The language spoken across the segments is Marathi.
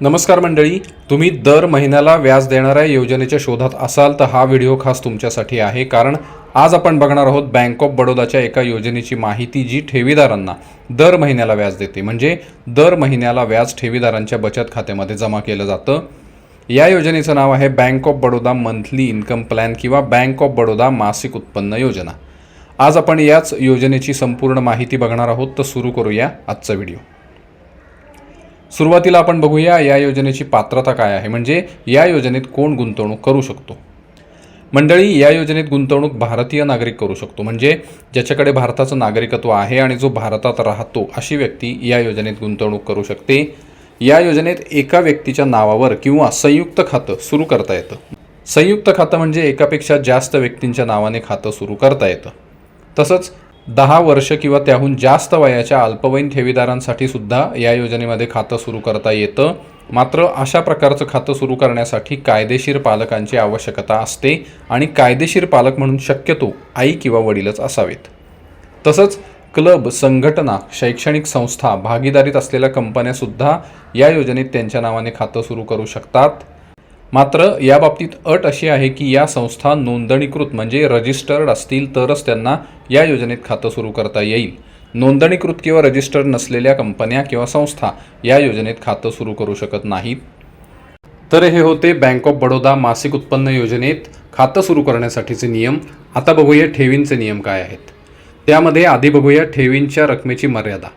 नमस्कार मंडळी तुम्ही दर महिन्याला व्याज देणाऱ्या योजनेच्या शोधात असाल तर हा व्हिडिओ खास तुमच्यासाठी आहे. कारण आज आपण बघणार आहोत बँक ऑफ बडोदाच्या एका योजनेची माहिती जी ठेवीदारांना दर महिन्याला व्याज देते. म्हणजे दर महिन्याला व्याज ठेवीदारांच्या बचत खात्यामध्ये जमा केलं जातं. या योजनेचं नाव आहे bank of Baroda monthly income plan किंवा बँक ऑफ बडोदा मासिक उत्पन्न योजना. आज आपण याच योजनेची संपूर्ण माहिती बघणार आहोत. तर सुरू करूया आजचा व्हिडिओ. सुरुवातीला आपण बघूया या योजनेची पात्रता काय आहे. म्हणजे या योजनेत कोण गुंतवणूक करू शकतो? मंडळी या योजनेत गुंतवणूक भारतीय नागरिक करू शकतो. म्हणजे ज्याच्याकडे भारताचं नागरिकत्व आहे आणि जो भारतात राहतो अशी व्यक्ती या योजनेत गुंतवणूक करू शकते. या योजनेत एका व्यक्तीच्या नावावर किंवा संयुक्त खातं सुरू करता येतं. संयुक्त खातं म्हणजे एकापेक्षा जास्त व्यक्तींच्या नावाने खातं सुरू करता येतं. तसंच दहा वर्ष किंवा त्याहून जास्त वयाच्या अल्पवयीन ठेवीदारांसाठी सुद्धा या योजनेमध्ये खातं सुरू करता येतं. मात्र अशा प्रकारचं खातं सुरू करण्यासाठी कायदेशीर पालकांची आवश्यकता असते आणि कायदेशीर पालक म्हणून शक्यतो आई किंवा वडीलच असावेत. तसंच क्लब संघटना शैक्षणिक संस्था भागीदारीत असलेल्या कंपन्यासुद्धा या योजनेत त्यांच्या नावाने खातं सुरू करू शकतात. मात्र याबाबतीत अट अशी आहे की या संस्था नोंदणीकृत म्हणजे रजिस्टर्ड असतील तरच त्यांना या योजनेत खातं सुरू करता येईल. नोंदणीकृत किंवा रजिस्टर्ड नसलेल्या कंपन्या किंवा संस्था या योजनेत खातं सुरू करू शकत नाहीत. तर हे होते बँक ऑफ बडोदा मासिक उत्पन्न योजनेत खातं सुरू करण्यासाठीचे नियम. आता बघूया ठेवींचे नियम काय आहेत. त्यामध्ये आधी बघूया ठेवींच्या रकमेची मर्यादा.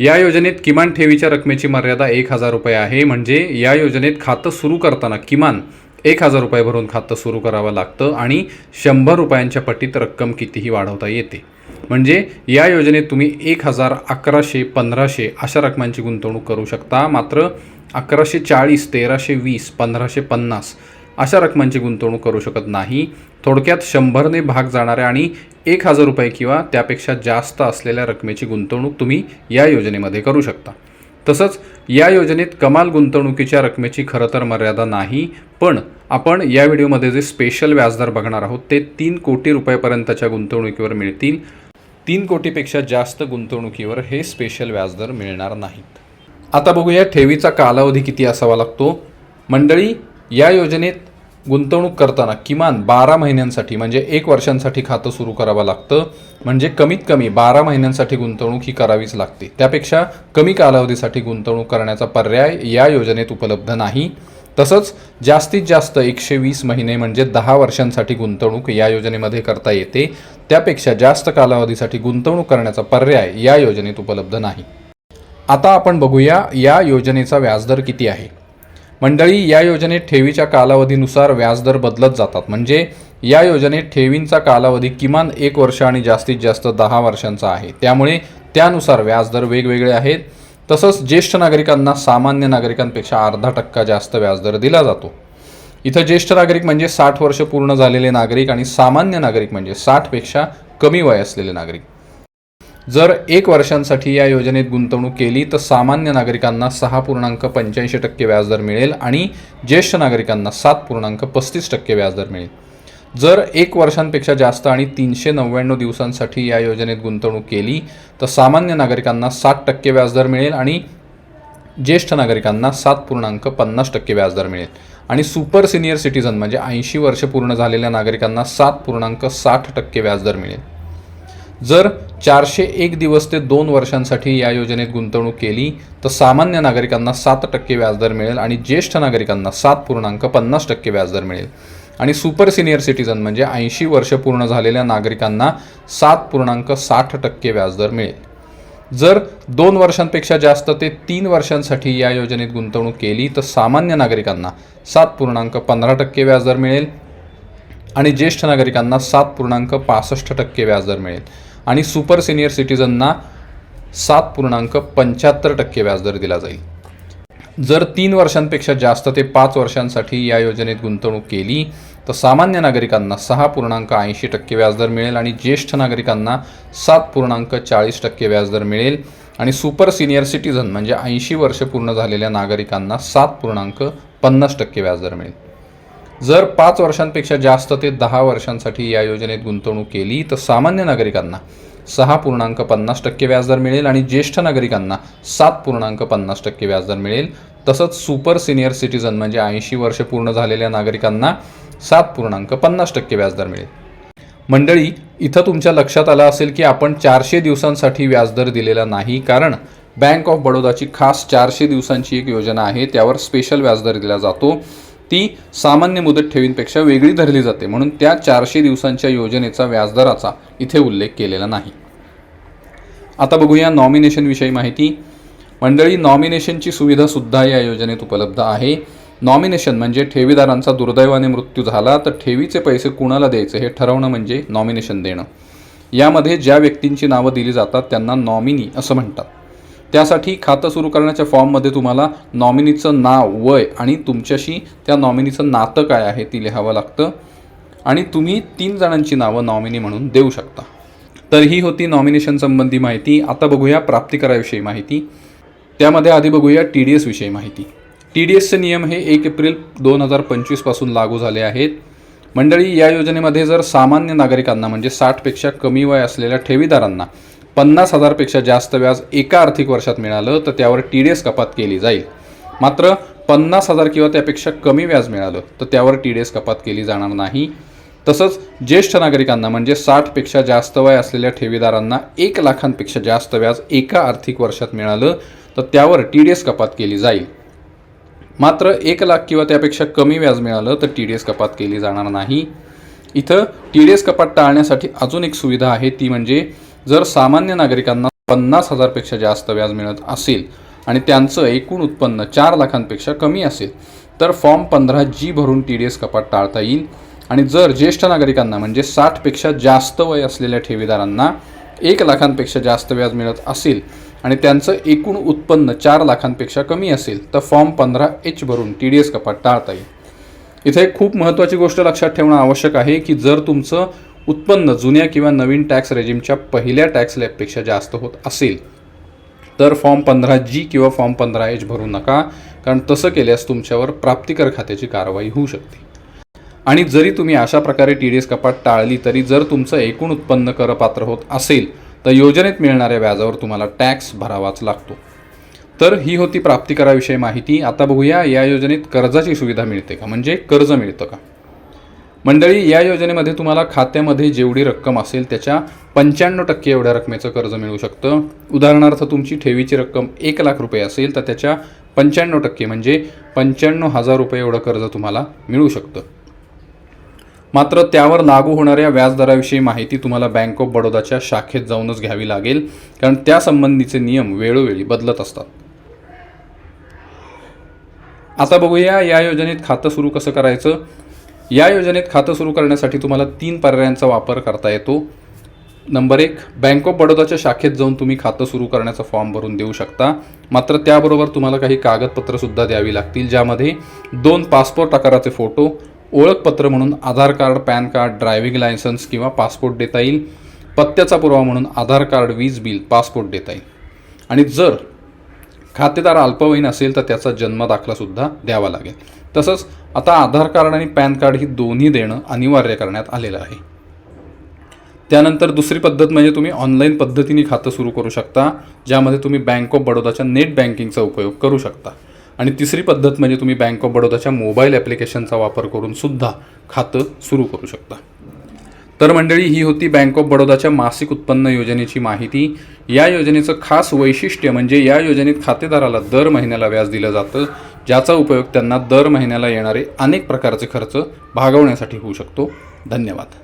या योजनेत किमान ठेवीच्या रकमेची मर्यादा एक हजार रुपये आहे. म्हणजे या योजनेत खातं सुरू करताना किमान एक हजार रुपये भरून खातं सुरू करावं लागतं आणि शंभर रुपयांच्या पटीत रक्कम कितीही वाढवता येते. म्हणजे या योजनेत तुम्ही एक हजार अकराशे पंधराशे अशा रकमांची गुंतवणूक करू शकता. मात्र अकराशे चाळीस तेराशे वीस पंधराशे पन्नास अशा रकमांची गुंतवणूक करू शकत नाही. थोडक्यात शंभरने भाग जाणाऱ्या आणि एक हजार रुपये किंवा त्यापेक्षा जास्त असलेल्या रकमेची गुंतवणूक तुम्ही या योजनेमध्ये करू शकता. तसंच या योजनेत कमाल गुंतवणुकीच्या रकमेची खरं तर मर्यादा नाही पण आपण या व्हिडिओमध्ये जे स्पेशल व्याजदर बघणार आहोत ते तीन कोटी रुपयापर्यंतच्या गुंतवणुकीवर मिळतील. तीन कोटीपेक्षा जास्त गुंतवणुकीवर हे स्पेशल व्याजदर मिळणार नाहीत. आता बघूया ठेवीचा कालावधी किती असावा लागतो. मंडळी या योजनेत गुंतवणूक करताना किमान बारा महिन्यांसाठी म्हणजे एक वर्षांसाठी खातं सुरू करावं लागतं. म्हणजे कमीत कमी बारा महिन्यांसाठी गुंतवणूक ही करावीच लागते. त्यापेक्षा कमी कालावधीसाठी गुंतवणूक करण्याचा पर्याय या योजनेत उपलब्ध नाही. तसंच जास्तीत जास्त एकशे वीस महिने म्हणजे दहा वर्षांसाठी गुंतवणूक या योजनेमध्ये करता येते. त्यापेक्षा जास्त कालावधीसाठी गुंतवणूक करण्याचा पर्याय या योजनेत उपलब्ध नाही. आता आपण बघूया या योजनेचा व्याजदर किती आहे. मंडळी या योजनेत ठेवीच्या कालावधीनुसार व्याजदर बदलत जातात. म्हणजे या योजनेत ठेवींचा कालावधी किमान एक वर्ष आणि जास्तीत जास्त दहा वर्षांचा आहे. त्यामुळे त्यानुसार व्याजदर वेगवेगळे आहेत. तसंच ज्येष्ठ नागरिकांना सामान्य नागरिकांपेक्षा अर्धा टक्का जास्त व्याजदर दिला जातो. इथं ज्येष्ठ नागरिक म्हणजे साठ वर्ष पूर्ण झालेले नागरिक आणि सामान्य नागरिक म्हणजे साठपेक्षा कमी वय असलेले नागरिक. जर एक वर्षांसाठी या योजनेत गुंतवणूक केली तर सामान्य नागरिकांना सहा पूर्णांक पंच्याऐंशी टक्के व्याजदर मिळेल आणि ज्येष्ठ नागरिकांना सात पूर्णांक पस्तीस टक्के व्याजदर मिळेल. जर एक वर्षांपेक्षा जास्त आणि तीनशे नव्याण्णव दिवसांसाठी या योजनेत गुंतवणूक केली तर सामान्य नागरिकांना सात टक्के व्याजदर मिळेल आणि ज्येष्ठ नागरिकांना सात पूर्णांक पन्नास टक्के व्याजदर मिळेल. आणि सुपर सिनियर सिटीझन म्हणजे ऐंशी वर्ष पूर्ण झालेल्या नागरिकांना सात पूर्णांक साठ टक्के व्याजदर मिळेल. जर चारशे एक दिवस ते दोन वर्षांसाठी या योजनेत गुंतवणूक केली तर सामान्य नागरिकांना सात टक्के व्याजदर मिळेल आणि ज्येष्ठ नागरिकांना सात पूर्णांक पन्नास टक्के व्याजदर मिळेल. आणि सुपर सिनियर सिटीजन म्हणजे ऐंशी वर्ष पूर्ण झालेल्या नागरिकांना सात पूर्णांक साठ टक्के व्याजदर मिळेल. जर दोन वर्षांपेक्षा जास्त ते तीन वर्षांसाठी या योजनेत गुंतवणूक केली तर सामान्य नागरिकांना सात पूर्णांक पंधरा टक्के व्याजदर मिळेल आणि ज्येष्ठ नागरिकांना सात पूर्णांक पासष्ट टक्के व्याजदर मिळेल. आणि सुपर सिनियर सिटीजनना सात पूर्णांक पंच्याहत्तर टक्के व्याजदर दिला जाईल. जर तीन वर्षांपेक्षा जास्त ते पाच वर्षांसाठी या योजनेत गुंतवणूक केली तर सामान्य नागरिकांना सहा पूर्णांक ऐंशी टक्के व्याजदर मिळेल आणि ज्येष्ठ नागरिकांना सात पूर्णांक चाळीस टक्के व्याजदर मिळेल. आणि सुपर सिनियर सिटीझन म्हणजे ऐंशी वर्ष पूर्ण झालेल्या नागरिकांना सात पूर्णांक पन्नास टक्के व्याजदर मिळेल. जर पाच वर्षांपेक्षा जास्त ते दहा वर्षांसाठी या योजनेत गुंतवणूक केली तर सामान्य नागरिकांना सहा पूर्णांक पन्नास टक्के व्याजदर मिळेल आणि ज्येष्ठ नागरिकांना सात पूर्णांक पन्नास टक्के व्याजदर मिळेल. तसंच सुपर सिनियर सिटीजन म्हणजे ऐंशी वर्ष पूर्ण झालेल्या नागरिकांना सात पूर्णांक पन्नास टक्के व्याजदर मिळेल. मंडळी इथं तुमच्या लक्षात आलं असेल की आपण चारशे दिवसांसाठी व्याजदर दिलेला नाही कारण बँक ऑफ बडोदाची खास चारशे दिवसांची एक योजना आहे त्यावर स्पेशल व्याजदर दिला जातो. ती सामान्य मुदत ठेवींपेक्षा वेगळी धरली जाते म्हणून त्या चारशे दिवसांच्या योजनेचा व्याजदराचा इथे उल्लेख केलेला नाही. आता बघूया नॉमिनेशनविषयी माहिती. मंडळी नॉमिनेशनची सुविधा सुद्धा या योजनेत उपलब्ध आहे. नॉमिनेशन म्हणजे ठेवीदारांचा दुर्दैवाने मृत्यू झाला तर ठेवीचे पैसे कुणाला द्यायचे हे ठरवणं म्हणजे नॉमिनेशन देणं. यामध्ये ज्या व्यक्तींची नावं दिली जातात त्यांना नॉमिनी असं म्हणतात. त्यासाठी खातं सुरू करण्याच्या फॉर्ममध्ये तुम्हाला नॉमिनीचं नाव वय आणि तुमच्याशी त्या नॉमिनीचं नातं काय आहे ती लिहावं लागतं. आणि तुम्ही तीन जणांची नावं नॉमिनी म्हणून देऊ शकता. तर ही होती नॉमिनेशन संबंधी माहिती. आता बघूया प्राप्तिकराविषयी माहिती. त्यामध्ये आधी बघूया टी डी एसविषयी माहिती. टी डी एसचे नियम हे एक एप्रिल दोन हजार पंचवीसपासून लागू झाले आहेत. मंडळी या योजनेमध्ये जर सामान्य नागरिकांना म्हणजे साठपेक्षा कमी वय असलेल्या ठेवीदारांना पन्नास हजारपेक्षा जास्त व्याज एका आर्थिक वर्षात मिळालं तर त्यावर टी डी एस कपात केली जाईल. मात्र पन्नास हजार किंवा त्यापेक्षा कमी व्याज मिळालं तर त्यावर टी डी एस कपात केली जाणार नाही. तसंच ज्येष्ठ नागरिकांना म्हणजे साठपेक्षा जास्त वय असलेल्या ठेवीदारांना एक लाखांपेक्षा जास्त व्याज एका आर्थिक वर्षात मिळालं तर त्यावर टी डी एस कपात केली जाईल. मात्र एक लाख किंवा त्यापेक्षा कमी व्याज मिळालं तर टी डी एस कपात केली जाणार नाही. इथं टी डी एस कपात टाळण्यासाठी अजून एक सुविधा आहे ती म्हणजे जर सामान्य नागरिकांना पन्नास हजारपेक्षा जास्त व्याज मिळत असेल आणि त्यांचं एकूण उत्पन्न चार लाखांपेक्षा कमी असेल तर फॉर्म पंधरा जी भरून टी डी एस कपात टाळता येईल. आणि जर ज्येष्ठ नागरिकांना म्हणजे साठपेक्षा जास्त वय असलेल्या ठेवीदारांना एक लाखांपेक्षा जास्त व्याज मिळत असेल आणि त्यांचं एकूण उत्पन्न चार लाखांपेक्षा कमी असेल तर फॉर्म पंधरा एच भरून टी डी एस कपात टाळता येईल. इथे खूप महत्त्वाची गोष्ट लक्षात ठेवणं आवश्यक आहे की जर तुमचं उत्पन्न जुन्या किंवा नवीन टॅक्स रेजिमच्या पहिल्या टॅक्स लॅबपेक्षा जास्त होत असेल तर फॉर्म पंधरा जी किंवा फॉर्म पंधरा एच भरू नका कारण तसं केल्यास तुमच्यावर प्राप्तिकर खात्याची कारवाई होऊ शकते. आणि जरी तुम्ही अशा प्रकारे टी डी एस कपात टाळली तरी जर तुमचं एकूण उत्पन्न करपात्र होत असेल तर योजनेत मिळणाऱ्या व्याजावर तुम्हाला टॅक्स भरावाच लागतो. तर ही होती प्राप्तिकराविषयी माहिती. आता बघूया या योजनेत कर्जाची सुविधा मिळते का? म्हणजे कर्ज मिळतं का? मंडळी या योजनेमध्ये तुम्हाला खात्यामध्ये जेवढी रक्कम असेल त्याच्या पंच्याण्णव टक्के एवढ्या रकमेचं कर्ज मिळू शकतं. उदाहरणार्थ तुमची ठेवीची रक्कम एक लाख रुपये असेल तर त्याच्या पंच्याण्णव टक्के म्हणजे पंच्याण्णव हजार रुपये एवढं कर्ज तुम्हाला मिळू शकतं. मात्र त्यावर लागू होणाऱ्या व्याजदराविषयी माहिती तुम्हाला बँक ऑफ बडोदाच्या शाखेत जाऊनच घ्यावी लागेल कारण त्यासंबंधीचे नियम वेळोवेळी बदलत असतात. आता बघूया या योजनेत खातं सुरू कसं करायचं? या योजनेत खातं सुरू करण्यासाठी तुम्हाला तीन पर्यायांचा वापर करता येतो. नंबर एक बँक ऑफ बडोदाच्या शाखेत जाऊन तुम्ही खातं सुरू करण्याचा फॉर्म भरून देऊ शकता. मात्र त्याबरोबर तुम्हाला काही कागदपत्रंसुद्धा द्यावी लागतील ज्यामध्ये दोन पासपोर्ट आकाराचे फोटो ओळखपत्र म्हणून Aadhaar card PAN card driving licence किंवा पासपोर्ट देता येईल. पत्त्याचा पुरावा म्हणून आधार कार्ड वीज बिल पासपोर्ट देता येईल. आणि जर खातेदार अल्पवयीन असेल तर त्याचा जन्म दाखलासुद्धा द्यावा लागेल. तसंच आता आधार कार्ड आणि पॅन कार्ड ही दोन्ही देणं अनिवार्य करण्यात आलेलं आहे. त्यानंतर दुसरी पद्धत म्हणजे तुम्ही ऑनलाईन पद्धतीने खातं सुरू करू शकता ज्यामध्ये तुम्ही बँक ऑफ बडोदाच्या नेट बँकिंगचा उपयोग करू शकता. आणि तिसरी पद्धत म्हणजे तुम्ही बँक ऑफ बडोदाच्या मोबाईल ॲप्लिकेशनचा वापर करून सुद्धा खातं सुरू करू शकता. तर मंडळी ही होती बँक ऑफ बडोदाच्या मासिक उत्पन्न योजनेची माहिती. या योजनेचं खास वैशिष्ट्य म्हणजे या योजनेत खातेदाराला दर महिन्याला व्याज दिलं जातं. ज्याचा उपयोग त्यांना दर महिन्याला येणारे अनेक प्रकारचे खर्च भागवण्यासाठी होऊ शकतो. धन्यवाद.